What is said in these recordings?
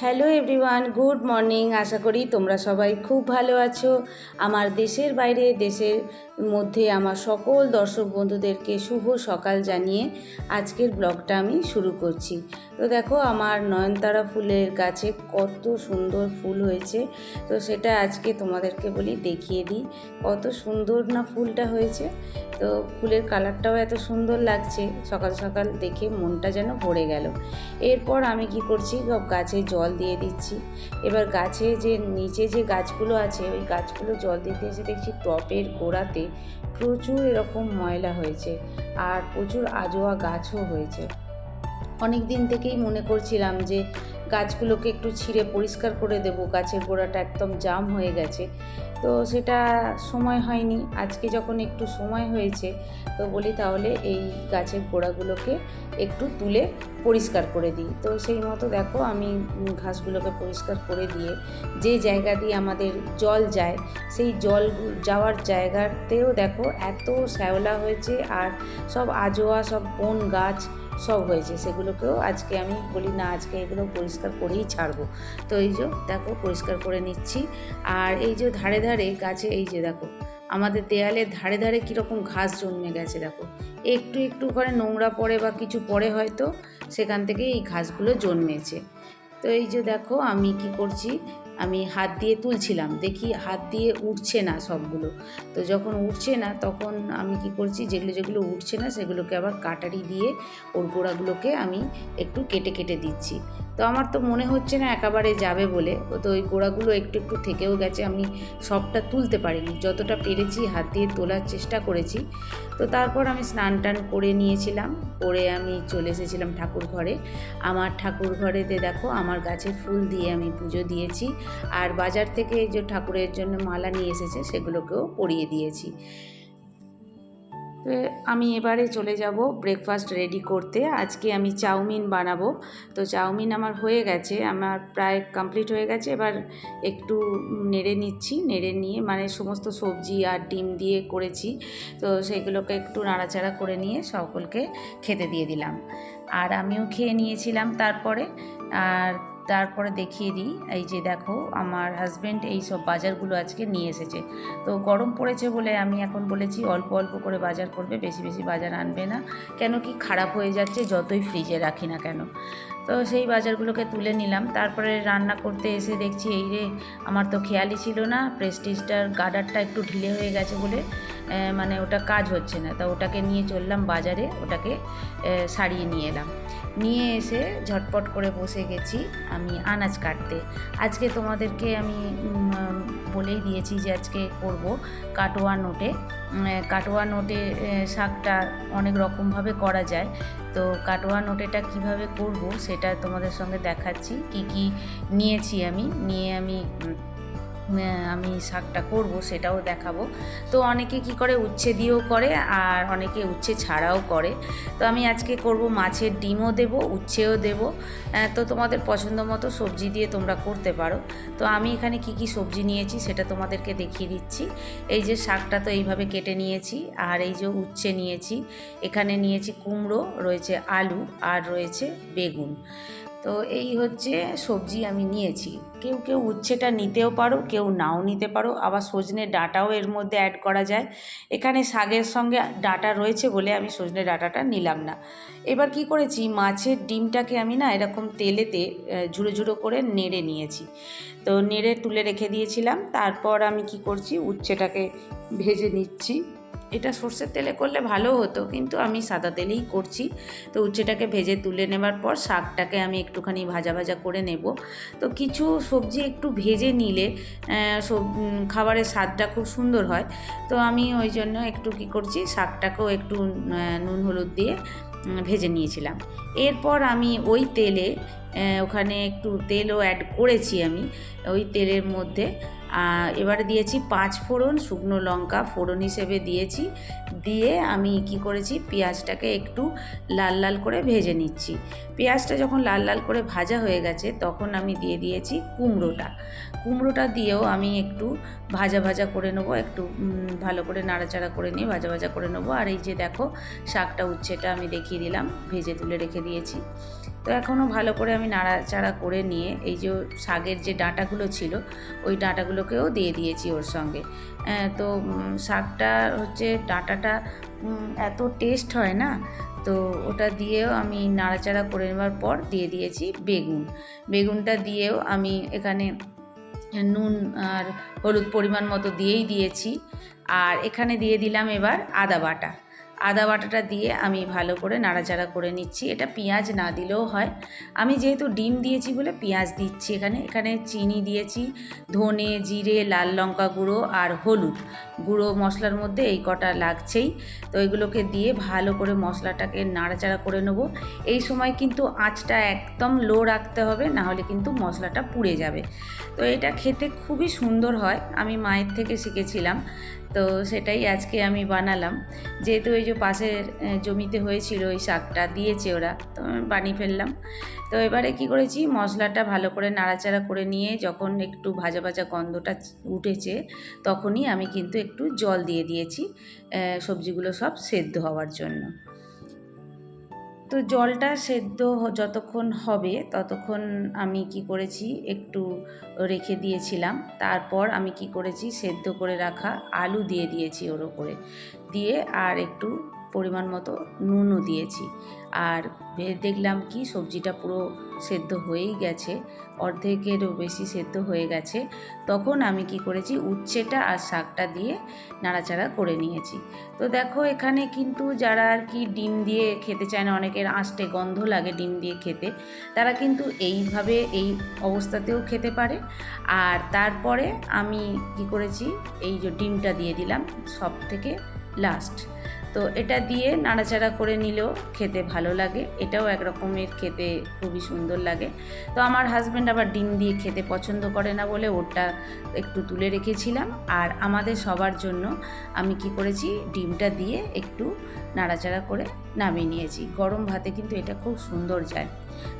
Hello everyone good morning আশা করি তোমরা সবাই খুব ভালো আছো। আমার দেশের বাইরে, দেশের মধ্যে আমার সকল দর্শক বন্ধুদেরকে শুভ সকাল জানিয়ে আজকের ব্লগটা আমি শুরু করছি। তো দেখো, আমার নয়নতারা ফুলের গাছে কত সুন্দর ফুল হয়েছে। তো সেটা আজকে তোমাদেরকে বলি, দেখিয়ে দিই। কত সুন্দর না ফুলটা হয়েছে। তো ফুলের কালারটাও এত সুন্দর লাগছে। সকাল সকাল দেখে মনটা যেন ভরে গেল। এরপর আমি কি করছি গাছে জল দিয়ে দিচ্ছি। এবার গাছে যে, নিচে যে গাছগুলো আছে, ওই গাছগুলো জল দিতে এসে দেখছি টপের গোড়াতে প্রচুর এরকম ময়লা হয়েছে আর প্রচুর আজোয়া গাছও হয়েছে। অনেক দিন থেকেই মনে করছিলাম যে গাছগুলোকে একটু ছিঁড়ে পরিষ্কার করে দেব, গাছের গোড়াটা একদম জাম হয়ে গেছে। তো সেটা সময় হয়নি, আজকে যখন একটু সময় হয়েছে, তো বলি তাহলে এই গাছের গোড়াগুলোকে একটু তুলে পরিষ্কার করে দিই। তো সেই মতো দেখো আমি ঘাসগুলোকে পরিষ্কার করে দিয়ে যে জায়গা দিয়ে আমাদের জল যায়, সেই জল যাওয়ার জায়গাতেও দেখো এত শ্যাওলা হয়েছে আর সব আজোয়া, সব বন গাছ সব হয়েছে, সেগুলোকেও আজকে আমি বলি, না, আজকে এগুলো পরিষ্কার করেই ছাড়বো। তো এই যে, দেখো, পরিষ্কার করে নিচ্ছি। আর এই যে ধারে ধারে গাছে, এই যে দেখো, আমাদের দেয়ালের ধারে ধারে কীরকম ঘাস জন্মে গেছে, দেখো। একটু একটু করে নোংরা পড়ে বা কিছু পড়ে হয়তো, সেখান থেকে এই ঘাসগুলো জন্মেছে। তো এই যে দেখো, আমি কি করছি আমি হাত দিয়ে তুলছিলাম, দেখি হাত দিয়ে উঠছে না সবগুলো। তো যখন উঠছে না, তখন আমি কি করছি, যেগুলো যেগুলো উঠছে না, সেগুলোকে আবার কাটারি দিয়ে ওর গোড়াগুলোকে আমি একটু কেটে কেটে দিচ্ছি। তো আমার তো মনে হচ্ছে না একেবারে যাবে বলে। ও তো ওই গোড়াগুলো একটু একটু থেকেও গেছে, আমি সবটা তুলতে পারিনি। যতটা পেরেছি হাত দিয়ে তোলার চেষ্টা করেছি। তো তারপর আমি স্নান টান করে নিয়েছিলাম, করে আমি চলে এসেছিলাম ঠাকুর ঘরে। আমার ঠাকুর ঘরেতে দেখো, আমার গাছে ফুল দিয়ে আমি পুজো দিয়েছি। আর বাজার থেকে যে ঠাকুরের জন্য মালা নিয়ে এসেছে, সেগুলোকেও পরিয়ে দিয়েছি। আমি এবারে চলে যাব ব্রেকফাস্ট রেডি করতে। আজকে আমি চাউমিন বানাবো। তো চাউমিন আমার হয়ে গেছে, আমার প্রায় কমপ্লিট হয়ে গেছে। এবার একটু নেড়ে নিচ্ছি, নেড়ে নিয়ে মানে সমস্ত সবজি আর ডিম দিয়ে করেছি। তো সেগুলোকে একটু নাড়াচাড়া করে নিয়ে সকলকে খেতে দিয়ে দিলাম। আর আমিও খেয়ে নিয়েছিলাম তারপরে। আর তারপরে দেখিয়ে দিই। এই যে দেখো, আমার হাজব্যান্ড এই সব বাজারগুলো আজকে নিয়ে এসেছে। তো গরম পড়েছে বলে আমি এখন বলেছি, অল্প অল্প করে বাজার করবে, বেশি বেশি বাজার আনবে না। কেন কি খারাপ হয়ে যাচ্ছে, যতই ফ্রিজে রাখি না কেন। তো সেই বাজারগুলোকে তুলে নিলাম। তারপরে রান্না করতে এসে দেখছি, এই রে, আমার তো খেয়ালই ছিল না প্রেস্টিজটার গার্ডারটা একটু ঢিলে হয়ে গেছে বলে। মানে ওটা কাজ হচ্ছে না। তা ওটাকে নিয়ে চললাম বাজারে, ওটাকে সারিয়ে নিয়ে এলাম। নিয়ে এসে ঝটপট করে বসে গেছি আমি আনাজ কাটতে। আজকে তোমাদেরকে আমি বলেই দিয়েছি যে আজকে করব কাটোয়া নোটে। কাটোয়া নোটে শাকটা অনেক রকমভাবে করা যায়। তো কাটোয়া নোটেটা কীভাবে করব সেটা তোমাদের সঙ্গে দেখাচ্ছি, কি কি নিয়েছি আমি। নিয়ে আমি আমি শাকটা করব, সেটাও দেখাবো। তো অনেকে কি করে, উচ্ছে দিয়েও করে আর অনেকে উচ্ছে ছাড়াও করে। তো আমি আজকে করব মাছের ডিমও দেব, উচ্ছেও দেব। তো তোমাদের পছন্দ মতো সবজি দিয়ে তোমরা করতে পারো। তো আমি এখানে কি কি সবজি নিয়েছি, সেটা তোমাদেরকে দেখিয়ে দিচ্ছি। এই যে শাকটা তো এইভাবে কেটে নিয়েছি, আর এই যে উচ্ছে নিয়েছি। এখানে নিয়েছি কুমড়ো, রয়েছে আলু, আর রয়েছে বেগুন। তো এই হচ্ছে সবজি আমি নিয়েছি। কেউ কেউ উচ্ছেটা নিতেও পারো, কেউ নাও নিতে পারো। আবার সজনে ডাঁটাও এর মধ্যে অ্যাড করা যায়। এখানে শাকের সঙ্গে ডাটা রয়েছে বলে আমি সজনে ডাঁটাটা নিলাম না। এবার কি করেছি, মাছের ডিমটাকে আমি না এরকম তেলেতে ঝুড়ো ঝুড়ো করে নেড়ে নিয়েছি। তো নেড়ে তুলে রেখে দিয়েছিলাম। তারপর আমি কি করছি, উচ্ছেটাকে ভেজে নিচ্ছি। এটা সর্ষের তেলে করলে ভালো হতো, কিন্তু আমি সাদা তেলেই করছি। তো উচ্ছেটাকে ভেজে তুলে নেবার পর শাকটাকে আমি একটুখানি ভাজা ভাজা করে নেব। তো কিছু সবজি একটু ভেজে নিলে সব খাবারের স্বাদটা খুব সুন্দর হয়। তো আমি ওই জন্য একটু কি করছি, শাকটাকেও একটু নুন হলুদ দিয়ে ভেজে নিয়েছিলাম। এরপর আমি ওই তেলে ওখানে একটু তেলও অ্যাড করেছি আমি, ওই তেলের মধ্যে এবারে দিয়েছি পাঁচ ফোড়ন, শুকনো লঙ্কা ফোড়ন হিসেবে দিয়েছি। দিয়ে আমি কি করেছি? পেঁয়াজটাকে একটু লাল লাল করে ভেজে নিচ্ছি। পেঁয়াজটা যখন লাল লাল করে ভাজা হয়ে গেছে, তখন আমি দিয়ে দিয়েছি কুমড়োটা। কুমড়োটা দিয়েও আমি একটু ভাজা ভাজা করে নেব, একটু ভালো করে নাড়াচাড়া করে নিয়ে ভাজা ভাজা করে নেব। আর এই যে দেখো, শাকটা উচ্ছেটা আমি দেখিয়ে দিলাম, ভেজে তুলে রেখে দিয়েছি। তো এখনও ভালো করে আমি নাড়াচাড়া করে নিয়ে এই যে শাকের যে ডাঁটাগুলো ছিল ওই ডাঁটাগুলোকেও দিয়ে দিয়েছি ওর সঙ্গে। আহ, তো শাকটা হচ্ছে ডাঁটাটা এত টেস্ট হয় না তো ওটা দিয়েও আমি নাড়াচাড়া করে নেওয়ার পর দিয়ে দিয়েছি বেগুন। বেগুনটা দিয়েও আমি এখানে নুন আর হলুদ পরিমাণ মতো দিয়েই দিয়েছি। আর এখানে দিয়ে দিলাম এবার আদা বাটা। আদা বাটাটা দিয়ে আমি ভালো করে নাড়াচাড়া করে নিচ্ছি। এটা পেঁয়াজ না দিলেও হয়। আমি যেহেতু ডিম দিয়েছি বলে পেঁয়াজ দিচ্ছি এখানে। এখানে চিনি দিয়েছি, ধনে, জিরে, লাল লঙ্কা গুঁড়ো আর হলুদ। গুঁড়ো মশলার মধ্যে এই কটা লাগছেই। তো এগুলোকে দিয়ে ভালো করে মশলাটাকে নাড়াচাড়া করে নেব। এই সময় কিন্তু আঁচটা একদম লো রাখতে হবে, না হলে কিন্তু মশলাটা পুড়ে যাবে। তো এটা খেতে খুবই সুন্দর হয়। আমি মায়ের থেকে শিখেছিলাম তো সেটাই আজকে আমি বানালাম। যেহেতু এই যে পাশের জমিতে হয়েছিল ওই শাকটা, দিয়েছে ওরা, তো আমি বানিয়ে ফেললাম। তো এবারে কি করেছি, মশলাটা ভালো করে নাড়াচাড়া করে নিয়ে যখন একটু ভাজা ভাজা গন্ধটা উঠেছে, তখনই আমি কিন্তু একটু জল দিয়ে দিয়েছি সবজিগুলো সব সেদ্ধ হওয়ার জন্য। তো জলটা সেদ্ধ যতক্ষণ হবে ততক্ষণ আমি কি করেছি একটু রেখে দিয়েছিলাম। তারপর আমি কি করেছি সেদ্ধ করে রাখা আলু দিয়ে দিয়েছি ওর ওপরে। দিয়ে আর একটু পরিমাণ মতো নুনও দিয়েছি। আর দেখলাম কি সবজিটা পুরো সেদ্ধ হয়েই গেছে, অর্ধেকেরও বেশি সেদ্ধ হয়ে গেছে। তখন আমি কি করেছি, উচ্ছেটা আর শাকটা দিয়ে নাড়াচাড়া করে নিয়েছি। তো দেখো এখানে কিন্তু যারা আর কি ডিম দিয়ে খেতে চায় না, অনেকের আঁশটে গন্ধ লাগে ডিম দিয়ে খেতে, তারা কিন্তু এইভাবে এই অবস্থাতেও খেতে পারে। আর তারপরে আমি কি করেছি, এই যে ডিমটা দিয়ে দিলাম সব থেকে লাস্ট তো এটা দিয়ে নাড়াচাড়া করে নিলেও খেতে ভালো লাগে। এটাও এক রকমের খেতে খুবই সুন্দর লাগে। তো আমার হাজব্যান্ড আবার ডিম দিয়ে খেতে পছন্দ করে না বলে ওটা একটু তুলে রেখেছিলাম। আর আমাদের সবার জন্য আমি কি করেছি, ডিমটা দিয়ে একটু নাড়াচাড়া করে নামিয়ে নিয়েছি। গরম ভাতে কিন্তু এটা খুব সুন্দর যায়।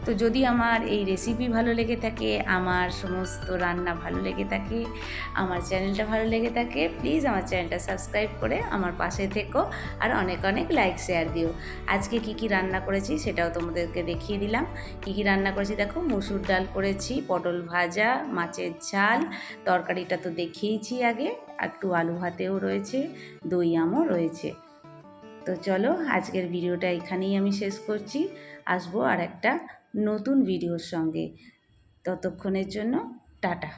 তো যদি আমার এই রেসিপি ভালো লেগে থাকে, আমার সমস্ত রান্না ভালো লেগে থাকে, আমার চ্যানেলটা ভালো লেগে থাকে প্লিজ আমার চ্যানেলটা সাবস্ক্রাইব করে আমার পাশে থেকো আর অনেক অনেক লাইক শেয়ার দিও। আজকে কি কি রান্না করেছি সেটাও তোমাদেরকে দেখিয়ে দিলাম। কি কি রান্না করেছি দেখো, মুসুর ডাল করেছি, পটল ভাজা, মাছের ঝাল, তরকারিটা তো দেখিয়েছি আগে একটু আলু ভাতেও রয়েছে, দই আমও রয়েছে। তো চলো আজকের ভিডিওটা এখানেই আমি শেষ করছি। আসব আর একটা নতুন ভিডিওর সঙ্গে। ততক্ষণের জন্য টাটা।